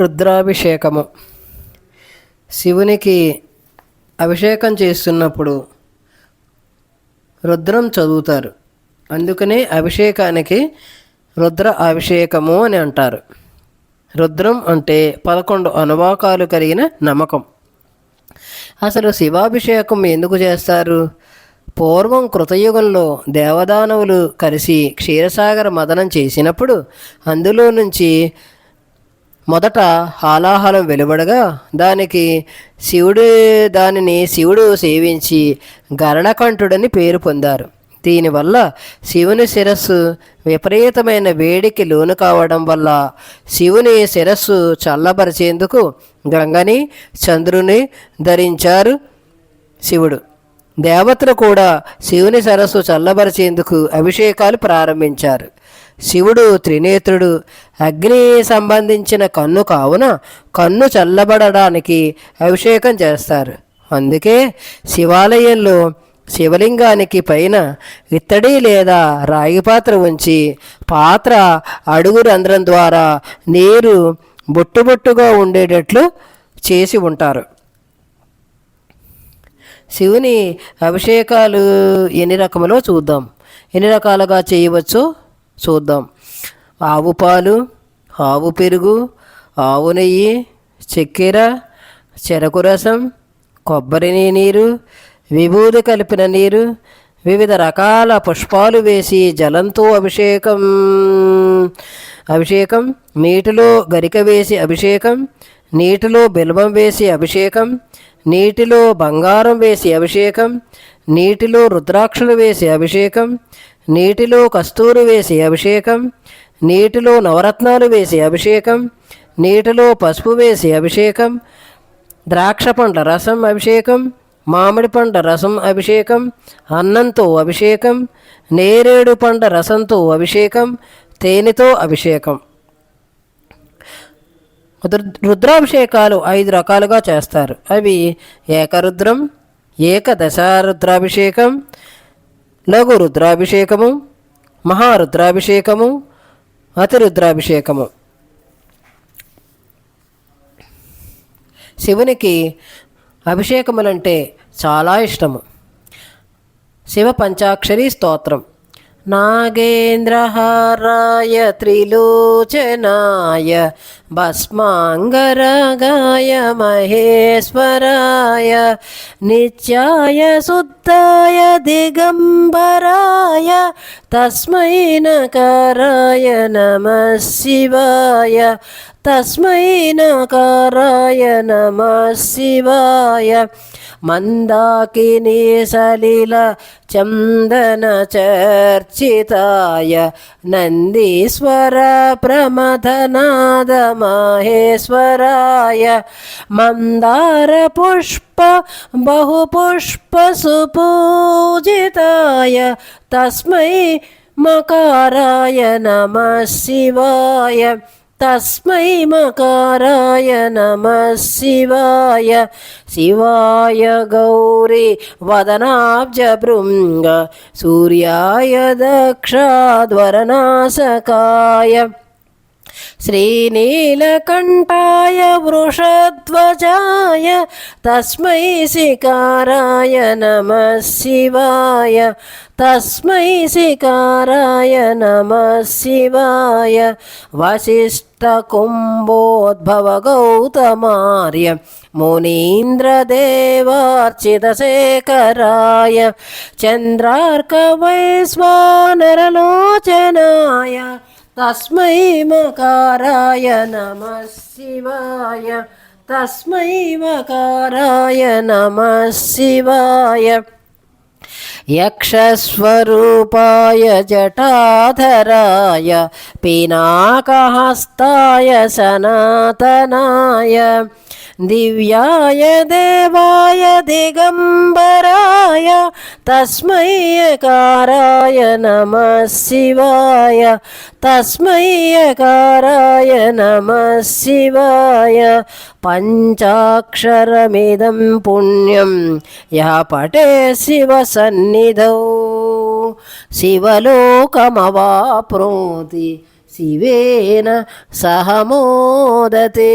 రుద్రాభిషేకము. శివునికి అభిషేకం చేస్తున్నప్పుడు రుద్రం చదువుతారు. అందుకనే అభిషేకానికి రుద్ర అభిషేకము అని అంటారు. రుద్రం అంటే పదకొండు అనువాకాలు కలిగిన నమ్మకం. అసలు శివాభిషేకం ఎందుకు చేస్తారు? పూర్వం కృతయుగంలో దేవదానవులు కలిసి క్షీరసాగర మదనం చేసినప్పుడు అందులో నుంచి మొదట హాలాహలం వెలువడగా దానికి శివుడు దానిని శివుడు సేవించి గరణకంఠుడని పేరు పొందారు. దీనివల్ల శివుని శిరస్సు విపరీతమైన వేడికి లోను కావడం వల్ల శివుని శిరస్సు చల్లబరిచేందుకు గంగని చంద్రుని ధరించారు శివుడు. దేవతలు కూడా శివుని సరస్సు చల్లబరిచేందుకు అభిషేకాలు ప్రారంభించారు. శివుడు త్రినేత్రుడు అగ్ని సంబంధించిన కన్ను కావున కన్ను చల్లబడడానికి అభిషేకం చేస్తారు. అందుకే శివాలయంలో శివలింగానికి పైన ఇత్తడి లేదా రాగి పాత్ర ఉంచి పాత్ర అడుగు రంధ్రం ద్వారా నీరు బొట్టుబొట్టుగా ఉండేటట్లు చేసి ఉంటారు. శివుని అభిషేకాలు ఎన్ని రకములో చూద్దాం. ఎన్ని రకాలుగా చేయవచ్చో చూద్దాం. ఆవు పాలు ఆవు పెరుగు ఆవు నెయ్యి చక్కెర చెరకు రసం కొబ్బరి నీరు విభూది కలిపిన నీరు వివిధ రకాల పుష్పాలు వేసి జలంతో అభిషేకం అభిషేకం నీటిలో గరిక వేసి అభిషేకం నీటిలో బిల్వం వేసి అభిషేకం నీటిలో బంగారం వేసి అభిషేకం నీటిలో రుద్రాక్షలు వేసి అభిషేకం నీటిలో కస్తూరు వేసి అభిషేకం నీటిలో నవరత్నాలు వేసి అభిషేకం నీటిలో పసుపు వేసి అభిషేకం ద్రాక్ష పండ్ల రసం అభిషేకం మామిడి పండ్ల రసం అభిషేకం అన్నంతో అభిషేకం నేరేడు పండ్ల రసంతో అభిషేకం తేనెతో అభిషేకం. రుద్రాభిషేకాలు ఐదు రకాలుగా చేస్తారు. అవి ఏకరుద్రం ఏకదశారుద్రాభిషేకం లఘు రుద్రాభిషేకము మహారుద్రాభిషేకము అతిరుద్రాభిషేకము. శివునికి అభిషేకములంటే చాలా ఇష్టము. శివ పంచాక్షరి స్తోత్రం. నాగేంద్రహారాయ త్రిలోచనాయ భస్మాంగరగాయ మహేశ్వరాయ నిత్యాయ శుద్ధాయ దిగంబరాయ తస్మై నకారాయ నమ శివాయ తస్మై నకారాయ నమ శివాయ మందాకినీ సలిల చందన చర్చితాయ నందీశ్వర ప్రమథనాద మహేశ్వరాయ మందార పుష్ప బహుపుష్ప సుపూజితాయ తస్మై మకారాయ నమ శివాయ తస్మై మకారాయ నమ శివాయ శివాయ గౌరీ వదనాబ్జ భృంగ సూర్యాయ దక్షాధ్వరనాశకాయ శ్రీనీలకంఠాయ వృషధ్వజాయ తస్మై శికారాయ నమ శివాయ తస్మై శికారాయ నమ శివాయ. వశిష్ట కుంభోద్భవ గౌతమార్య तस्मै मकाराय नमः शिवाय। तस्मै मकाराय नमः शिवाय। यक्षस्वरूपाय जटाधराय पिनाकहस्ताय सनातनाय। దివ్యాయ దేవాయ దిగంబరాయ తస్మయ్యకారాయ నమ శివాయ తస్మయ్యకారాయ నమ శివాయ పంచాక్షరమిదం పుణ్యం యా పటే శివ సన్నిధౌ శివలోకమవాప్నోతి శివేన సహ మోదతే